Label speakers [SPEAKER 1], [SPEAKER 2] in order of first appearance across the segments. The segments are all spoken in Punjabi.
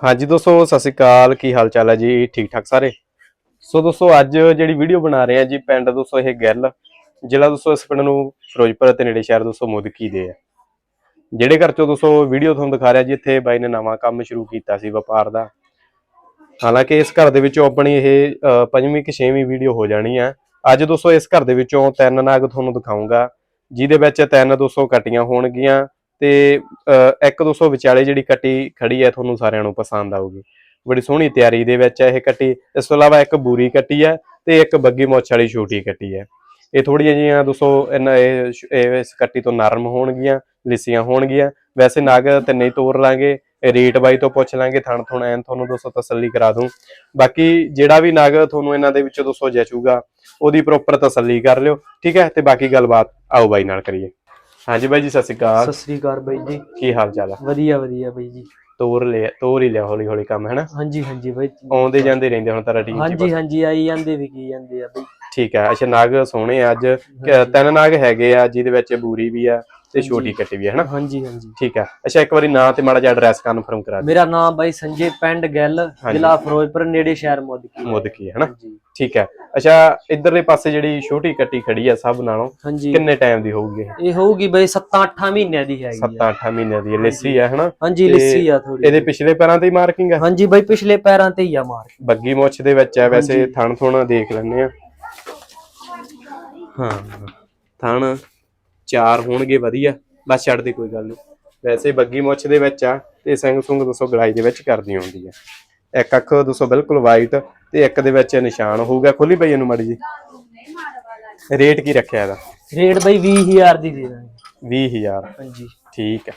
[SPEAKER 1] ਹਾਂਜੀ ਦੋਸਤੋ, ਸਤਿ ਸ਼੍ਰੀ ਅਕਾਲ। ਕੀ ਹਾਲ ਚਾਲ ਹੈ ਜੀ? ਠੀਕ ਠਾਕ ਸਾਰੇ? ਸੋ ਦੋਸਤੋ, ਅੱਜ ਜਿਹੜੀ ਵੀਡੀਓ ਬਣਾ ਰਹੇ ਆ ਜੀ, ਪਿੰਡ ਦੋਸਤੋ, ਇਹ ਗਿੱਲ। ਜ਼ਿਲ੍ਹਾ ਦੋਸਤੋ, ਇਸ ਪਿੰਡ ਨੂੰ ਫਿਰੋਜ਼ਪੁਰ ਅਤੇ ਨੇੜੇ ਸ਼ਹਿਰ ਦੋਸਤੋ, ਮੁਦਕੀ ਦੇ ਆ। ਜਿਹੜੇ ਘਰ ਚੋਂ ਦੋਸਤੋ, ਵੀਡੀਓ ਤੁਹਾਨੂੰ ਦਿਖਾ ਰਿਹਾ ਜੀ, ਇੱਥੇ ਬਾਈ ਨੇ ਨਵਾਂ ਕੰਮ ਸ਼ੁਰੂ ਕੀਤਾ ਸੀ ਵਪਾਰ ਦਾ। ਹਾਲਾਂਕਿ ਇਸ ਘਰ ਦੇ ਵਿੱਚੋਂ ਆਪਣੀ ਇਹ ਪੰਜਵੀਂ ਕਿ ਛੇਵੀਂ ਵੀਡੀਓ ਹੋ ਜਾਣੀ ਆ। ਅੱਜ ਦੋਸਤੋ, ਇਸ ਘਰ ਦੇ ਵਿੱਚੋਂ ਤਿੰਨ ਨਾਗ ਤੁਹਾਨੂੰ ਦਿਖਾਉਂਗਾ ਜਿਹਦੇ ਵਿੱਚ ਤਿੰਨ ਦੋਸਤੋ, ਕੱਟੀਆਂ ਹੋਣਗੀਆਂ। ਤੇ ਅ, ਇੱਕ ਦੋਸਤੋ ਵਿਚਾਲੇ ਜਿਹੜੀ ਕੱਟੀ ਖੜੀ ਹੈ ਤੁਹਾਨੂੰ ਸਾਰਿਆਂ ਨੂੰ ਪਸੰਦ ਆਊਗੀ। ਬੜੀ ਸੋਹਣੀ ਤਿਆਰੀ ਦੇ ਵਿੱਚ ਹੈ ਇਹ ਕੱਟੀ। ਇਸ ਤੋਂ ਇਲਾਵਾ ਇੱਕ ਬੂਰੀ ਕੱਟੀ ਹੈ ਤੇ ਇੱਕ ਬੱਗੀ ਮੁੱਛ ਵਾਲੀ ਛੋਟੀ ਕੱਟੀ ਹੈ ਇਹ ਥੋੜੀਆਂ ਜਿਹੀਆਂ ਦੋਸਤੋ ਇਹਨਾਂ ਇਹ ਇਸ ਕੱਟੀ ਤੋਂ ਨਰਮ ਹੋਣਗੀਆਂ ਲਿੱਸੀਆਂ ਹੋਣਗੀਆਂ। ਵੈਸੇ ਨਾਗ ਤਿੰਨੇ ਨਹੀਂ ਤੋਰ ਲਾਂਗੇ ਇਹ ਰੇਟ ਬਾਈ ਤੋਂ ਪੁੱਛ ਲਾਂਗੇ ਥਣ ਥੁਣ ਐਨ ਤੁਹਾਨੂੰ ਦੋਸਤੋ ਤਸੱਲੀ ਕਰਾ ਦੂੰ। ਬਾਕੀ ਜਿਹੜਾ ਵੀ ਨਾਗ ਤੁਹਾਨੂੰ ਇਹਨਾਂ ਦੇ ਵਿੱਚੋਂ ਦੋਸਤੋ ਜਚੂਗਾ ਉਹਦੀ ਪ੍ਰੋਪਰ ਤਸੱਲੀ ਕਰ ਲਿਓ ਠੀਕ ਹੈ ਤੇ ਬਾਕੀ ਗੱਲਬਾਤ ਆਓ ਬਾਈ ਨਾਲ ਕਰੀਏ। ਹਾਂਜੀ ਬਾਈ ਜੀ ਸਤਿ ਸ਼੍ਰੀ ਅਕਾਲ।
[SPEAKER 2] ਸਤਿ ਸ੍ਰੀ ਅਕਾਲ ਬਾਈ ਜੀ।
[SPEAKER 1] ਕੀ ਹਾਲ ਚਾਲ ਆ?
[SPEAKER 2] ਵਧੀਆ ਵਧੀਆ ਬਾਈ ਜੀ।
[SPEAKER 1] ਤੋਰ ਲਿਆ ਤੋਰ ਹੀ ਲਿਆ ਹੌਲੀ ਹੌਲੀ ਕੰਮ ਹੈ ਨਾ
[SPEAKER 2] ਹਾਂਜੀ ਹਾਂਜੀ ਬਾਈ
[SPEAKER 1] ਆਉਂਦੇ ਜਾਂਦੇ ਰਹਿੰਦੇ ਹੁਣ ਤਾਂ ਰਟੀਨ ਚ
[SPEAKER 2] ਹਾਂਜੀ ਹਾਂਜੀ ਆਈ ਜਾਂਦੇ ਵੀ ਕੀ ਜਾਂਦੇ ਆ ਬਾਈ।
[SPEAKER 1] ਠੀਕ ਹੈ ਅੱਛਾ ਨਾਗ ਸੋਹਣੇ ਆ ਅੱਜ। ਤਿੰਨ ਨਾਗ ਹੈਗੇ ਆ ਜਿਹਦੇ ਵਿੱਚ ਬੂਰੀ ਵੀ ਆ ਤੇ ਛੋਟੀ ਕੱਟੀ ਵੀ ਆ ਹਨਾ?
[SPEAKER 2] ਹਾਂਜੀ ਹਾਂਜੀ।
[SPEAKER 1] ਠੀਕ ਹੈ ਅੱਛਾ ਇੱਕ ਵਾਰੀ ਨਾਂ ਤੇ ਮਾੜਾ ਜਿਹਾ ਐਡਰੈਸ ਕਨਫਰਮ ਕਰਾ ਦੇ
[SPEAKER 2] ਮੇਰਾ ਨਾਮ ਬਾਈ ਸੰਜੇ ਪਿੰਡ ਗਿੱਲ ਜ਼ਿਲ੍ਹਾ ਫਿਰੋਜ਼ਪੁਰ ਨੇੜੇ ਸ਼ਹਿਰ ਮੁਦਕੀ।
[SPEAKER 1] ਮੁਦਕੀ ਹੈ ਹਨਾ?
[SPEAKER 2] ਹਾਂਜੀ।
[SPEAKER 1] ਠੀਕ ਹੈ ਅੱਛਾ ਇਧਰਲੇ ਪਾਸੇ ਜਿਹੜੀ ਛੋਟੀ ਕੱਟੀ ਖੜੀ ਆ ਸਭ ਨਾਲੋਂ ਕਿੰਨੇ ਟਾਈਮ ਦੀ ਹੋਊਗੀ ਇਹ?
[SPEAKER 2] ਹੋਊਗੀ ਬਾਈ 7-8 ਮਹੀਨਿਆਂ ਦੀ ਹੈਗੀ ਆ।
[SPEAKER 1] 7-8 ਮਹੀਨਿਆਂ ਦੀ ਲੱਸੀ ਆ ਹਨਾ?
[SPEAKER 2] ਹਾਂਜੀ ਲਿੱਸੀ ਆ ਥੋੜੀ
[SPEAKER 1] ਇਹਦੇ ਪਿਛਲੇ ਪੈਰਾਂ ਤੇ ਹੀ ਮਾਰਕਿੰਗ ਆ?
[SPEAKER 2] ਹਾਂਜੀ ਬਾਈ ਪਿਛਲੇ ਪੈਰਾਂ ਤੇ ਹੀ ਆ ਮਾਰ
[SPEAKER 1] ਬੱਗੀ ਮੁੱਛ ਦੇ ਵਿੱਚ ਆ ਵੈਸੇ। ਥਣ ਥੁਣ ਦੇਖ ਲੈਂਦੇ ਆ। ਹਾਂ ਥਣ ਚਾਰ ਹੋਣਗੇ ਵਧੀਆ। ਬਸ ਛੱਡ ਦੇ ਕੋਈ ਗੱਲ ਨਹੀਂ ਵੈਸੇ ਬੱਗੀ ਮੁੱਛ ਦੇ ਵਿੱਚ ਆ ਤੇ ਸਿੰਘ ਸੁੰਗ ਦੱਸੋ ਗਲਾਈ ਦੇ ਵਿੱਚ ਕਰਦੀ ਹੁੰਦੀ ਆ। ਇੱਕ ਅੱਖ ਦੱਸੋ ਬਿਲਕੁਲ ਵਾਈਟ ਤੇ ਇੱਕ ਦੇ ਵਿੱਚ ਨਿਸ਼ਾਨ ਹੋਊਗਾ। ਖੋਲੀ ਬਈ ਇਹਨੂੰ ਮੜੀ ਜੀ ਰੇਟ ਕੀ ਰੱਖਿਆ ਇਹਦਾ?
[SPEAKER 2] ਰੇਟ ਬਾਈ 20000 ਦੀ ਦੇ ਦਾਂਗੇ।
[SPEAKER 1] 20000
[SPEAKER 2] ਹਾਂਜੀ।
[SPEAKER 1] ਠੀਕ ਹੈ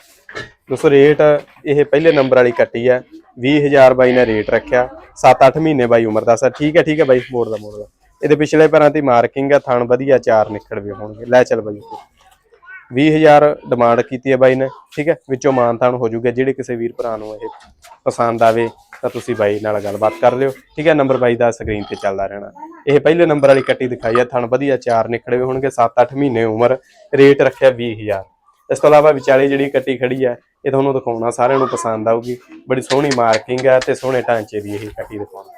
[SPEAKER 1] ਦੋਸਤੋ ਰੇਟ ਇਹ ਪਹਿਲੇ ਨੰਬਰ ਵਾਲੀ ਕੱਟੀ ਹੈ 20000 ਬਾਈ ਨੇ ਰੇਟ ਰੱਖਿਆ। 7-8 ਮਹੀਨੇ ਬਾਈ ਉਮਰ ਦਾ। ਸਰ ਠੀਕ ਹੈ ਠੀਕ ਹੈ ਬਾਈ। ਮੋੜ ਦਾ ਮੋੜ ਦਾ ਇਹਦੇ ਪਿਛਲੇ ਪੈਰਾਂ ਤੇ ਮਾਰਕਿੰਗ ਹੈ ਥਣ ਵਧੀਆ, ਚਾਰ ਨਿਕੜਵੇ ਹੋਣਗੇ। ਲੈ ਚੱਲ ਬਾਈ 20000 ਡਿਮਾਂਡ ਕੀਤੀ ਹੈ ਬਾਈ ਨੇ, ਠੀਕ ਹੈ? ਵਿੱਚੋਂ ਮਾਨਤਾਨ ਹੋ ਜਾਊਗਾ ਜਿਹੜੇ ਕਿਸੇ ਵੀਰ ਭਰਾ ਨੂੰ ਇਹ ਪਸੰਦ ਆਵੇ, ਤਾਂ ਤੁਸੀਂ ਬਾਈ ਨਾਲ ਗੱਲਬਾਤ ਕਰ ਲਿਓ, ਠੀਕ ਹੈ? ਨੰਬਰ ਬਾਈ ਦਾ ਸਕਰੀਨ ਤੇ ਚੱਲਦਾ ਰਹਿਣਾ। ਇਹ ਪਹਿਲੇ ਨੰਬਰ ਵਾਲੀ ਕੱਟੀ ਦਿਖਾਈ ਹੈ ਥਣ ਵਧੀਆ, ਚਾਰ ਨਿਕੜਵੇ ਹੋਣਗੇ 7-8 ਮਹੀਨੇ ਉਮਰ ਰੇਟ ਰੱਖਿਆ 20000 ਇਸ ਤੋਂ ਇਲਾਵਾ ਵਿਚਾਲੇ ਜਿਹੜੀ ਕੱਟੀ ਖੜੀ ਹੈ ਇਹ ਤੁਹਾਨੂੰ ਦਿਖਾਉਣਾ ਸਾਰਿਆਂ ਨੂੰ ਪਸੰਦ ਆਊਗੀ। ਬੜੀ ਸੋਹਣੀ ਮਾਰਕਿੰਗ ਹੈ ਤੇ ਸੋਹਣੇ ਢਾਂਚੇ ਦੀ ਇਹ ਕੱਟੀ ਦਿਖਾਉਣਾ।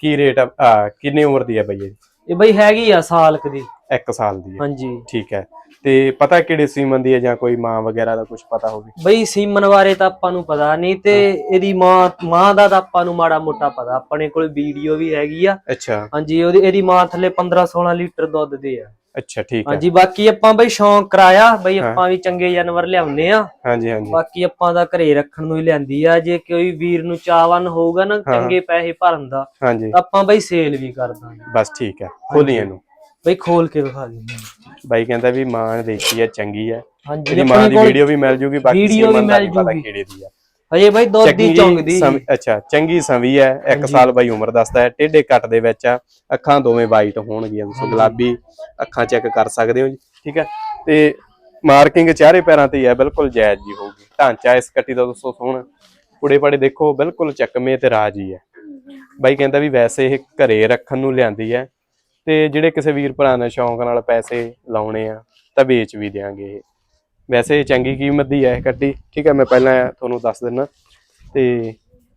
[SPEAKER 1] ਕੀ ਰੇਟ ਆ? ਕਿੰਨੀ ਉਮਰ ਦੀ ਹੈ ਬਈ ਇਹ?
[SPEAKER 2] ਇਹ ਬਾਈ ਹੈਗੀ ਆ ਸਾਲ ਕੁ ਦੀ।
[SPEAKER 1] 1 ਸਾਲ ਦੀ ਹੈ
[SPEAKER 2] ਹਾਂਜੀ।
[SPEAKER 1] ਠੀਕ ਹੈ। ਤੇ ਪਤਾ ਕਿਹੜੇ ਸੀਮਨ ਦੀ ਹੈ ਜਾਂ ਕੋਈ ਮਾਂ ਵਗੈਰਾ ਦਾ ਕੁਝ ਪਤਾ ਹੋਵੇ?
[SPEAKER 2] ਬਈ ਸੀਮਨ ਬਾਰੇ ਤਾਂ ਆਪਾਂ ਨੂੰ ਪਤਾ ਨਹੀਂ ਤੇ ਇਹਦੀ ਮਾਂ ਮਾਂ ਦਾ ਤਾਂ ਆਪਾਂ ਨੂੰ ਮਾੜਾ ਮੋਟਾ ਪਤਾ। ਆਪਣੇ ਕੋਲ ਵੀਡੀਓ ਵੀ ਹੈਗੀ ਆ।
[SPEAKER 1] ਅੱਛਾ।
[SPEAKER 2] ਹਾਂਜੀ ਉਹਦੀ ਇਹਦੀ ਮਾਂ ਥੱਲੇ 15 16 ਲੀਟਰ ਦੁੱਧ ਦੇ ਆ।
[SPEAKER 1] ਅੱਛਾ ਠੀਕ ਹੈ।
[SPEAKER 2] ਹਾਂਜੀ ਬਾਕੀ ਆਪਾਂ ਬਈ ਸ਼ੌਂਕ ਕਰਾਇਆ ਬਈ ਆਪਾਂ ਵੀ ਚੰਗੇ ਜਾਨਵਰ ਲਿਆਉਨੇ ਆ
[SPEAKER 1] ਹਾਂਜੀ ਹਾਂਜੀ।
[SPEAKER 2] ਬਾਕੀ ਆਪਾਂ ਦਾ ਘਰੇ ਰੱਖਣ ਨੂੰ ਹੀ ਲਿਆਂਦੀ ਆ ਜੇ ਕੋਈ ਵੀਰ ਨੂੰ ਚਾਹਵਨ ਹੋਊਗਾ ਨਾ ਚੰਗੇ ਪੈਸੇ ਭਰਨ ਦਾ
[SPEAKER 1] ਹਾਂਜੀ।
[SPEAKER 2] ਆਪਾਂ ਬਈ ਸੇਲ ਵੀ ਕਰ ਦਾਂਗੇ।
[SPEAKER 1] ਬਸ ਠੀਕ ਹੈ ਖੋਲੀ ਇਹਨੂੰ।
[SPEAKER 2] ਬਈ ਖੋਲ ਕੇ ਵਿਖਾ ਦਿੰਦੇ।
[SPEAKER 1] ਬਾਈ ਕਹਿੰਦਾ ਵੀ ਮਾਂ ਦੇਖੀ ਹੈ ਚੰਗੀ ਹੈ।
[SPEAKER 2] ਹਾਂਜੀ
[SPEAKER 1] ਮਾਂ ਦੀ ਵੀਡੀਓ ਵੀ ਮਿਲ ਜੂਗੀ ਬਾਕੀ
[SPEAKER 2] ਵੀਡੀਓ ਵੀ ਮਿਲ ਜੂਗੀ।
[SPEAKER 1] ਕਿਹੜੇ ਦੀ ਹੈ
[SPEAKER 2] ਹਜੇ ਬਈ ਦੁੱਧ ਦੀ ਚੌਂਕਦੀ
[SPEAKER 1] ਅੱਛਾ ਚੰਗੀ ਸੰਵੀ ਹੈ। 1 ਸਾਲ ਬਾਈ ਉਮਰ ਦੱਸਦਾ ਹੈ। ਟੇਢੇ ਕੱਟ ਦੇ ਵਿੱਚ ਆ। ਅੱਖਾਂ ਦੋਵੇਂ ਵਾਈਟ ਹੋਣਗੀਆਂ। ਤੁਸੀਂ ਗੁਲਾਬੀ ਅੱਖਾਂ ਚੈੱਕ ਕਰ ਸਕਦੇ ਹੋ ਜੀ। ਠੀਕ ਹੈ। ਤੇ ਮਾਰਕਿੰਗ ਚਾਰੇ ਪੈਰਾਂ ਤੇ ਹੀ ਹੈ। ਬਿਲਕੁਲ ਜਾਇਜ਼ ਜੀ ਹੋਊਗੀ। ਢਾਂਚਾ ਇਸ ਕੱਟੀ ਦਾ ਦੋਸਤੋ ਸੋਹਣਾ। ਪੁੜੇ ਪੜੇ ਦੇਖੋ ਬਿਲਕੁਲ ਚੱਕਵੇਂ ਤੇ ਰਾਜੀ ਹੈ ਬਾਈ ਕਹਿੰਦਾ ਵੀ ਵੈਸੇ ਇਹ ਘਰੇ ਰੱਖਣ ਨੂੰ ਲਿਆਂਦੀ ਹੈ। ਤੇ ਜਿਹੜੇ ਕਿਸੇ ਵੀਰ ਭਰਾ ਨੇ ਸ਼ੌਂਕ ਨਾਲ ਪੈਸੇ ਲਾਉਣੇ ਆ ਤਾਂ ਵੇਚ ਵੀ ਦਿਆਂਗੇ ਇਹ। ਵੈਸੇ ਚੰਗੀ ਕੀਮਤ ਦੀ ਹੈ ਕੱਟੀ ਠੀਕ ਹੈ ਮੈਂ ਪਹਿਲਾਂ ਤੁਹਾਨੂੰ ਦੱਸ ਦਿੰਨਾ। ਤੇ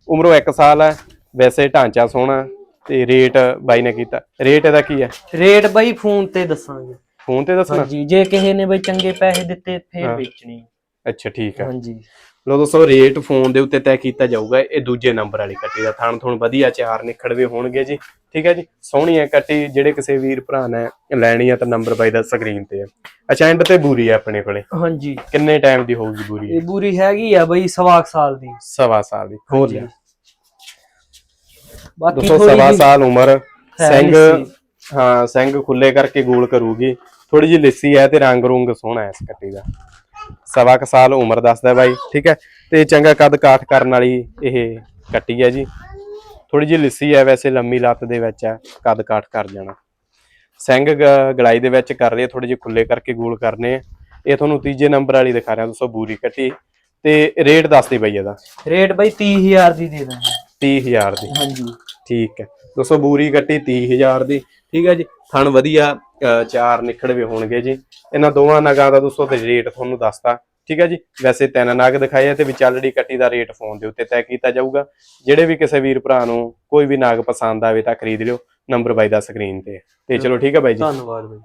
[SPEAKER 1] ਉਮਰੋਂ 1 ਸਾਲ ਹੈ ਵੈਸੇ ਢਾਂਚਾ ਸੋਹਣਾ ਤੇ ਰੇਟ ਬਾਈ ਨੇ ਕੀਤਾ। ਰੇਟ ਇਹਦਾ ਕੀ ਹੈ?
[SPEAKER 2] ਰੇਟ ਬਈ ਫੋਨ ਤੇ ਦੱਸਾਂਗੇ।
[SPEAKER 1] ਫੋਨ ਤੇ ਦੱਸਣਾ?
[SPEAKER 2] ਹਾਂਜੀ ਜੇ ਕਿਸੇ ਨੇ ਬਈ ਚੰਗੇ ਪੈਸੇ ਦਿੱਤੇ ਫੇਰ
[SPEAKER 1] ਹਾਂ।
[SPEAKER 2] ਵੇਚਣੀ
[SPEAKER 1] ਅੱਛਾ ਠੀਕ ਹੈ।
[SPEAKER 2] ਹਾਂਜੀ।
[SPEAKER 1] ਲੋ ਦੋਸਤੋ ਰੇਟ ਫੋਨ ਦੇ ਉੱਤੇ ਤੈਅ ਕੀਤਾ ਜਾਊਗਾ ਇਹ ਦੂਜੇ ਨੰਬਰ ਵਾਲੀ ਕੱਟੀ ਦਾ। ਥਣ ਥਣ ਵਧੀਆ ਚਾਰ ਨਿਖੜਵੇ ਹੋਣਗੇ ਜੀ। ਠੀਕ ਹੈ ਜੀ? ਸੋਹਣੀ ਹੈ ਕੱਟੀ ਜਿਹੜੇ ਕਿਸੇ ਵੀਰ ਭਰਾ ਨੇ ਲੈਣੀ ਆ ਤਾਂ ਨੰਬਰ ਬਾਈ ਦਾ ਸਕਰੀਨ ਤੇ ਹੈ ਅੱਛਾ ਐਂਡ ਤੇ ਬੂਰੀ ਹੈ ਆਪਣੇ ਕੋਲੇ।
[SPEAKER 2] ਹਾਂਜੀ।
[SPEAKER 1] ਕਿੰਨੇ ਟਾਈਮ ਦੀ ਹੋਊਗੀ ਬੂਰੀ?
[SPEAKER 2] ਇਹ ਬੂਰੀ ਹੈਗੀ ਆ ਬਈ ਸਵਾ ਸਾਲ ਦੀ।
[SPEAKER 1] ਸਵਾ ਸਾਲ ਦੀ ਖੋਲ ਲਿਆ।
[SPEAKER 2] ਬਾਕੀ
[SPEAKER 1] ਸਵਾ ਸਾਲ ਉਮਰ ਸਿੰਘ। ਹਾਂ ਸਿੰਘ ਖੁੱਲੇ ਕਰਕੇ ਗੋਲ ਕਰੂਗੀ। ਥੋੜੀ ਜਿਹੀ ਲਿੱਸੀ ਹੈ ਤੇ ਰੰਗ ਰੁੰਗ ਸੋਹਣਾ ਹੈ ਇਸ ਕੱਟੀ ਦਾ। ਸਵਾ ਕੁ ਸਾਲ ਉਮਰ ਦੱਸਦਾ ਬਾਈ ਠੀਕ ਹੈ? ਤੇ ਚੰਗਾ ਕੱਦ ਕਾਠ ਕਰਨ ਵਾਲੀ ਇਹ ਕੱਟੀ ਹੈ ਜੀ। ਥੋੜੀ ਜਿਹੀ ਲਿੱਸੀ ਹੈ ਵੈਸੇ ਲੰਮੀ ਲੱਤ ਦੇ ਵਿੱਚ ਹੈ ਕੱਦ ਕਾਠ ਕਰ ਜਾਣਾ। ਸਿੰਘ ਗ- ਗਲਾਈ ਦੇ ਵਿੱਚ ਕਰ ਰਹੇ ਥੋੜੇ ਜਿਹੇ ਖੁੱਲੇ ਕਰਕੇ ਗੋਲ ਕਰਨੇ ਆ ਇਹ ਤੁਹਾਨੂੰ ਤੀਜੇ ਨੰਬਰ ਵਾਲੀ ਦਿਖਾ ਰਿਹਾ ਦੋਸਤੋ ਬੂਰੀ ਕੱਟੀ। ਤੇ ਰੇਟ ਦੱਸਦੇ ਬਾਈ ਇਹਦਾ।
[SPEAKER 2] ਰੇਟ ਬਈ 30000 ਦੀ ਦੇ ਦਾਂਗੇ।
[SPEAKER 1] 30000 ਦੀ।
[SPEAKER 2] ਹਾਂਜੀ।
[SPEAKER 1] ਠੀਕ ਹੈ। ਦੋਸਤੋ ਬੂਰੀ ਕੱਟੀ 30000 ਦੀ। ਠੀਕ ਹੈ ਜੀ, ਥਣ ਵਧੀਆ ਚਾਰ ਨਿਖੜਵੇ ਹੋਣਗੇ ਜੀ। ਇਹਨਾਂ ਦੋਵਾਂ ਨਗਾਂ ਦਾ ਦੋਸਤੋ ਤੇ ਰੇਟ ਤੁਹਾਨੂੰ ਦੱਸਤਾ। ਠੀਕ ਹੈ ਜੀ, ਵੈਸੇ ਤਿੰਨ ਨਾਗ ਦਿਖਾਏ ਤੇ ਵਿਚਾਲੜੀ ਕੱਟੀ ਦਾ ਰੇਟ ਫੋਨ ਦੇ ਉੱਤੇ ਤੈਅ ਕੀਤਾ ਜਾਊਗਾ। ਜਿਹੜੇ ਵੀ ਕਿਸੇ ਵੀਰ ਭਰਾ ਨੂੰ ਕੋਈ ਵੀ ਨਾਗ ਪਸੰਦ ਆਵੇ ਤਾਂ ਖਰੀਦ ਲਿਓ, ਨੰਬਰ ਬਾਈ ਦਾ ਸਕਰੀਨ ਤੇ। ਤੇ ਚਲੋ ਠੀਕ ਹੈ ਬਾਈ ਜੀ।
[SPEAKER 2] ਧੰਨਵਾਦ ਬਾਈ।